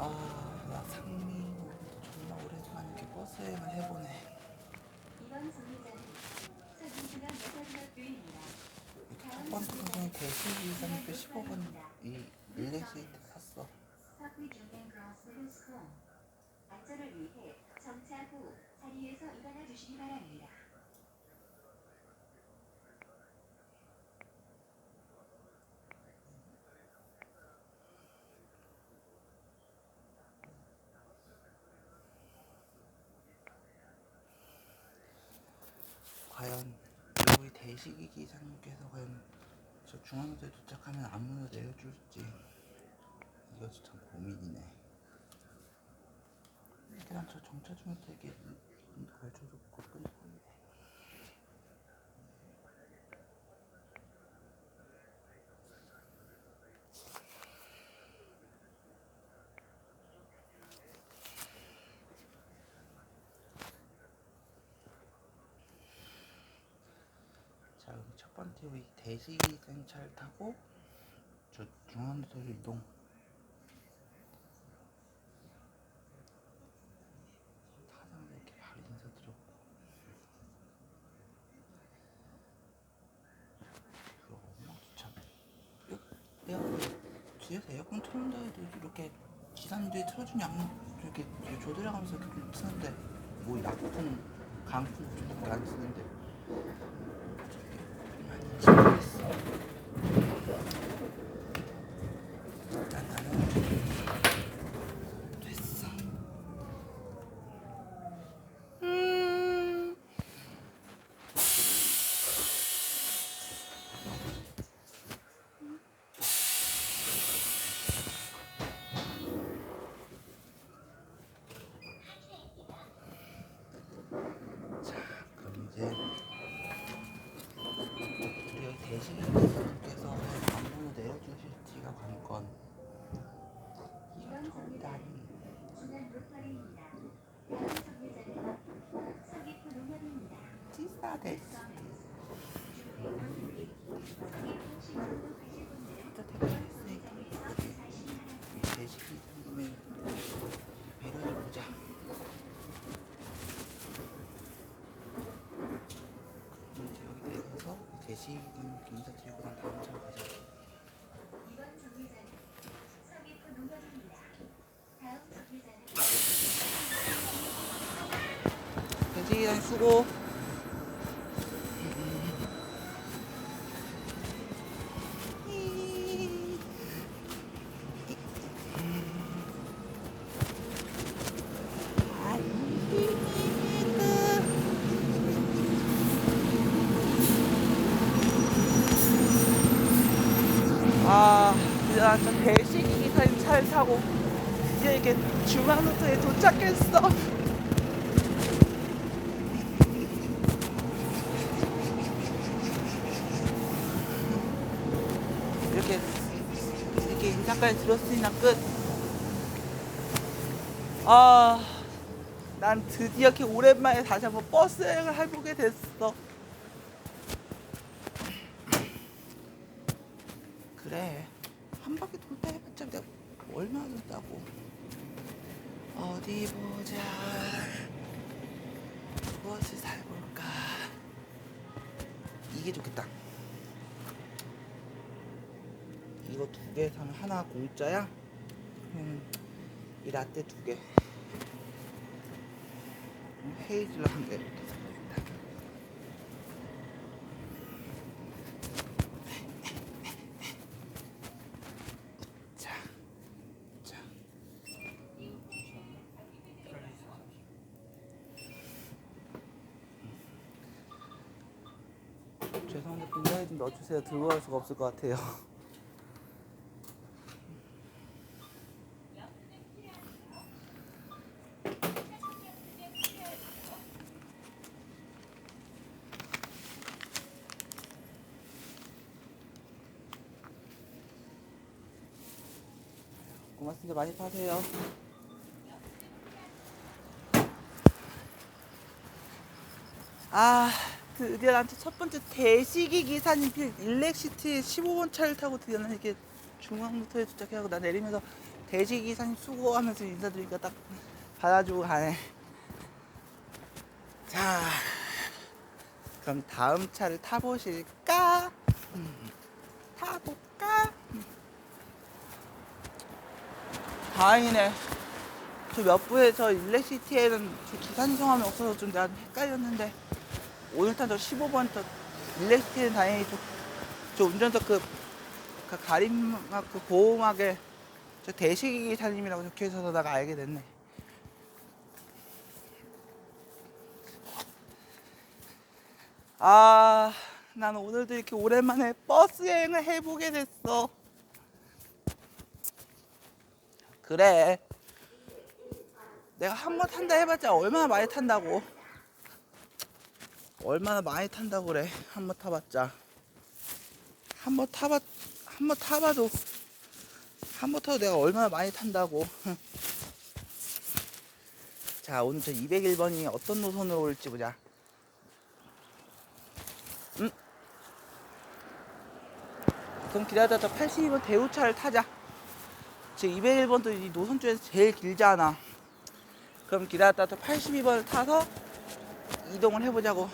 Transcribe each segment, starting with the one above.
아, 나 상미 존나 오랜만에 이렇게 버스 여행을 해보네. 이번 정류장은. 첫 번째 동생이 대시기사니까 15분 이 일렉시트 샀어. 서구 중간 크로스를 스콘. 안전을 위해 정차 후 자리에서 일어나 주시기 바랍니다. 과연 우리 대시기 기사님께서 과연 저 중앙호텔 도착하면 안문을 내려줄지 이것도 참 고민이네. 일단 저 정차 중에 되게 걸쳐줬고 끊고 있네. 자, 그럼 첫 번째 우리 대시기차를 타고 저 중앙호텔 이동. 사장님 이렇게 바로 인사드렸고. 이거 엉망진창. 내가 그 뒤에서 에어컨 틀는다 해도 이렇게 기사님들이 틀어주니 안 이렇게 조절해가면서 이렇게 좀 쓰는데 뭐 약품 강품 좀밖에 안 쓰는데 아닌지 모르겠어. 일단 나는 됐어. 음. 자, 그럼 이제 우리 여기 대식님께서 안문을 내려주실지가 관건. 이건 이번 절대 정류장은 아니. 중앙 로컬입니다. 다음 정류장은 서귀포 농협입니다. 찌싸데스. 서귀포 신촌도 가실 분들은 진짜 대단했으니까. 정류장에서 주사하시기 바랍니다. 대식이 정도면 배려를 보자. 그럼 이제 여기 난 다음 차로 가자. 이번 정류장은 서귀포 농협입니다. 다음 정류장은 수고. 나저 배식이 기사님 차를 타고 이제 이렇게 중앙호텔에 도착했어. 이렇게 이렇게 인사까지 들었으니까 끝. 아, 난 드디어 이렇게 오랜만에 다시 한번 버스 여행을 해보게 됐어. 그래, 한 바퀴 돌다 해봤자 내가 얼마나 됐다고. 어디 보자. 무엇을 살볼까? 이게 좋겠다. 이거 두 개 사면 하나 공짜야? 음, 이 라떼 두 개. 음, 헤이즐넛 한 개. 이렇게 사야겠다. 자, 자. 죄송한데 분량이 좀 넣어주세요. 들고 갈 수가 없을 것 같아요. 고맙습니다. 많이 파세요. 아, 드디어 나한테 첫 번째 대시기 기사님 필 일렉시티 15번 차를 타고 드디어 난 이렇게 중앙부터에 도착해가고 나 내리면서 대시 기사님 수고하면서 인사드리니까 딱 받아주고 가네. 자, 그럼 다음 차를 타보실까? 음, 타볼까? 음. 다행이네. 저 몇 부에 저 일렉시티에는 저 기사님 성함이 없어서 좀 내가 헷갈렸는데 오늘따라 저 15번 저 일렉시티는 다행히 저, 저 운전석 그, 그 가림막 그 보호막에 저 대식이 기사님이라고 적혀 있어서 내가 알게 됐네. 아, 나는 오늘도 이렇게 오랜만에 버스 여행을 해보게 됐어. 그래. 내가 한 번 탄다 해봤자 얼마나 많이 탄다고. 얼마나 많이 탄다고 그래. 한 번 타봤자. 한 번 타봤, 한 번 타봐도, 한 번 타도 내가 얼마나 많이 탄다고. 자, 오늘 저 201번이 어떤 노선으로 올지 보자. 음. 그럼 기다렸다 82번 대우차를 타자. 지금 201번도 이 노선 중에서 제일 길잖아. 그럼 기다렸다 또 82번을 타서 이동을 해보자고.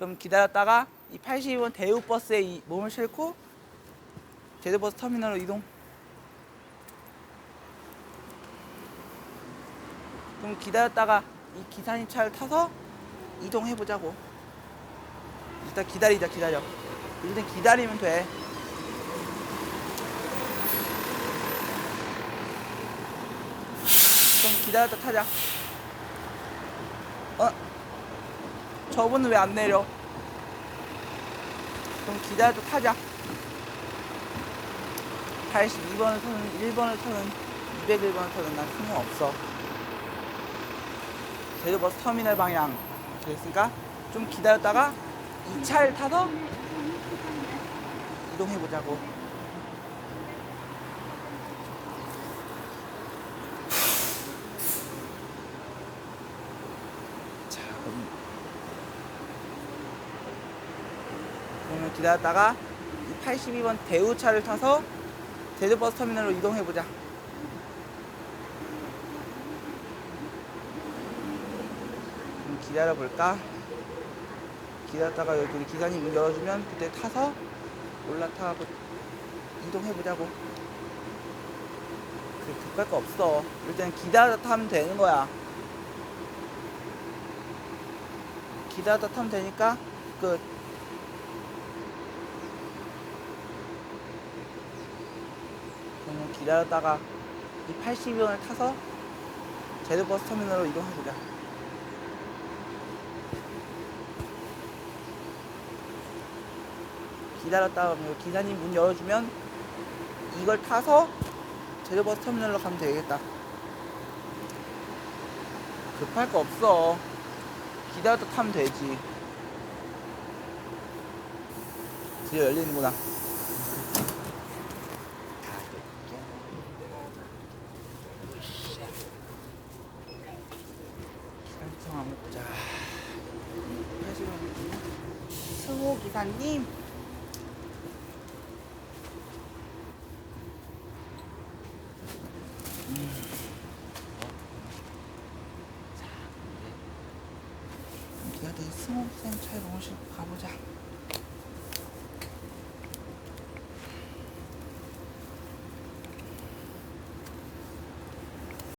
그럼 기다렸다가 이 82번 대우버스에 이 몸을 싣고 제주버스 터미널로 이동. 그럼 기다렸다가 이 기사님 차를 타서 이동해보자고. 일단 기다리자, 기다려. 일단 기다리면 돼. 그럼 기다렸다 타자. 어? 저분은 왜 안 내려? 그럼 기다렸다 타자. 82번을 타는, 1번을 타는, 201번을 타는 난 상관없어. 제주버스 터미널 방향. 됐으니까 좀 기다렸다가 이 차를 타서 이동해보자고. 자, 그럼 그러면 기다렸다가 이 82번 대우차를 타서 제주버스 터미널로 이동해보자. 좀 기다려볼까? 기다렸다가 여기 기사님 문 열어주면 그때 타서 올라타고 이동해보자고. 그게 급할 거 없어. 일단 기다렸다 타면 되는 거야. 기다렸다 타면 되니까 끝. 그러면 기다렸다가 이 82번을 타서 제주버스 터미널로 이동해보자. 기다렸다가 기사님 문 열어주면 이걸 타서 제주버스 터미널로 가면 되겠다. 급할 거 없어. 기다렸다 타면 되지. 드디어 열리는구나. 설정 한번 보자. 수호 기사님. 기다려 스모 쌤 차에 모시고 가보자.